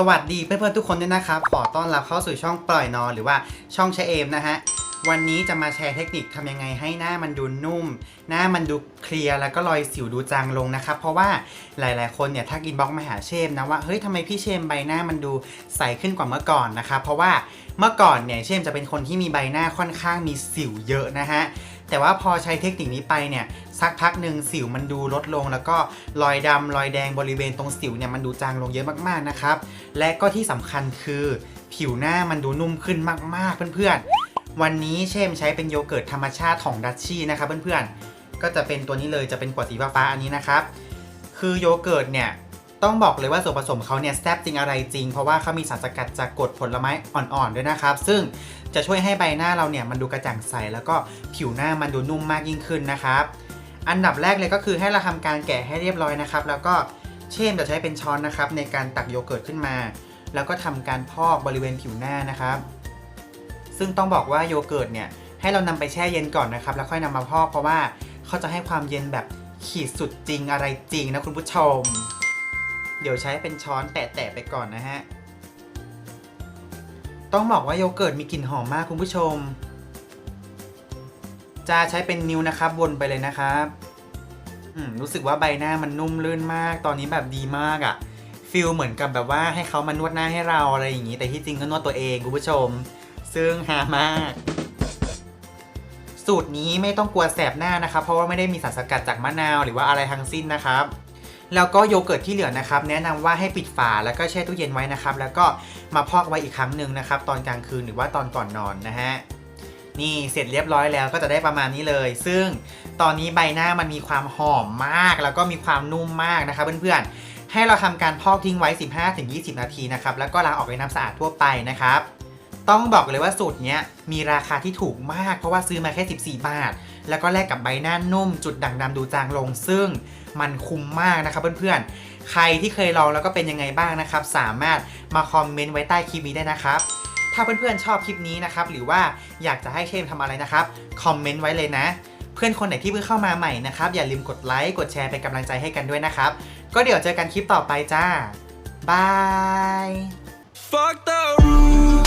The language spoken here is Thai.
สวัสดีเพื่อนๆทุกคนด้วยนะครับ ขอต้อนรับเข้าสู่ช่องปล่อยนอนหรือว่าช่องเชเอมนะฮะ วันนี้จะมาแชร์เทคนิคทำยังไงให้หน้ามันดูนุ่ม หน้ามันดูเคลียร์แล้วก็รอยสิวดูจางลงนะครับ เพราะว่าหลายๆ คนเนี่ยทักอินบ็อกซ์มาหาเชมนะว่าเฮ้ยทำไมพี่เชมใบหน้ามันดูใสขึ้นกว่าเมื่อก่อนนะครับเพราะว่าเมื่อก่อนเนี่ยเชมจะเป็นคนที่มีใบหน้าค่อนข้างมีสิวเยอะนะฮะแต่ว่าพอใช้เทคนิคนี้ไปเนี่ยสักพักหนึ่งสิวมันดูลดลง แล้วก็รอยดำรอยแดงบริเวณตรงสิวเนี่ยมันดูจางลงเยอะมากๆนะครับและก็ที่สำคัญคือผิวหน้ามันดูนุ่มขึ้นมากๆเพื่อนๆ วันนี้เชมใช้เป็นโยเกิร์ตธรรมชาติของดัชชี่นะครับเพื่อนๆ ก็จะเป็นตัวนี้เลยจะเป็นขวดสีฟ้าๆอันนี้นะครับ คือโยเกิร์ตเนี่ยต้องบอกเลยว่าส่วนผสมเขาเนี่ยแซ่บจริงอะไรจริง เพราะว่าเขามีสารสกัดจากกรดผลไม้อ่อนๆด้วยนะครับ ซึ่งจะช่วยให้ใบหน้าเราเนี่ยมันดูกระจ่างใส แล้วก็ผิวหน้ามันดูนุ่มมากยิ่งขึ้นนะครับ อันดับแรกเลยก็คือให้เราทำการแกะให้เรียบร้อยนะครับ แล้วก็เช่นจะใช้เป็นช้อนนะครับในการตักโยเกิร์ตขึ้นมา แล้วก็ทำการพอกบริเวณผิวหน้านะครับ ซึ่งต้องบอกว่าโยเกิร์ตเนี่ยให้เรานำไปแช่เย็นก่อนนะครับ แล้วค่อยนำมาพอกเพราะว่าเขาจะให้ความเย็นแบบขีดสุดจริงอะไรจริงนะคุณผู้ชม เดี๋ยวใช้เป็นช้อนแตะๆไปก่อนนะฮะ ต้องบอกว่าโยเกิร์ตมีกลิ่นหอมมากคุณผู้ชม จะใช้เป็นนิ้วนะครับวนไปเลยนะครับรู้สึกว่าใบหน้ามันนุ่มลื่นมาก ตอนนี้แบบดีมากอะ่ะฟิลเหมือนกับแบบว่าให้เขามานวดหน้าให้เราอะไรอย่างนี้ แต่ที่จริงก็นวดตัวเองคุณผู้ชม ซึ่งหามาก สูตรนี้ไม่ต้องกลัวแสบหน้านะครับ เพราะว่าไม่ได้มีสารสกัดจากมะนาวหรือว่าอะไรทั้งสิ้นนะครับแล้วก็โยเกิร์ตที่เหลือนะครับ แนะนำว่าให้ปิดฝาแล้วก็แช่ตู้เย็นไว้นะครับ แล้วก็มาพอกไว้อีกครั้งหนึ่งนะครับ ตอนกลางคืนหรือว่าตอนก่อนนอนนะฮะนี่เสร็จเรียบร้อยแล้วก็จะได้ประมาณนี้เลย ซึ่งตอนนี้ใบหน้ามันมีความหอมมาก แล้วก็มีความนุ่มมากนะครับเพื่อนๆให้เราทำการพอกทิ้งไว้ 15-20 นาทีนะครับแล้วก็ล้างออกด้วยน้ำสะอาดทั่วไปนะครับ ต้องบอกเลยว่าสูตรเนี้ยมีราคาที่ถูกมาก เพราะว่าซื้อมาแค่ 14 บาท แล้วก็แลกกับใบหน้านุ่ม จุดด่างดำดูจางลง ซึ่งมันคุ้มมากนะครับเพื่อนๆ ใครที่เคยลองแล้วก็เป็นยังไงบ้างนะครับ สามารถมาคอมเมนต์ไว้ใต้คลิปนี้ได้นะครับถ้าเพื่อนๆชอบคลิปนี้นะครับหรือว่าอยากจะให้เชมทำอะไรนะครับคอมเมนต์ไว้เลยนะ เพื่อนคนไหนที่เพิ่งเข้ามาใหม่นะครับอย่าลืมกดไลค์กดแชร์เป็นกำลังใจให้กันด้วยนะครับ ก็เดี๋ยวเจอกันคลิปต่อไปจ้าบาย Fuck the roof.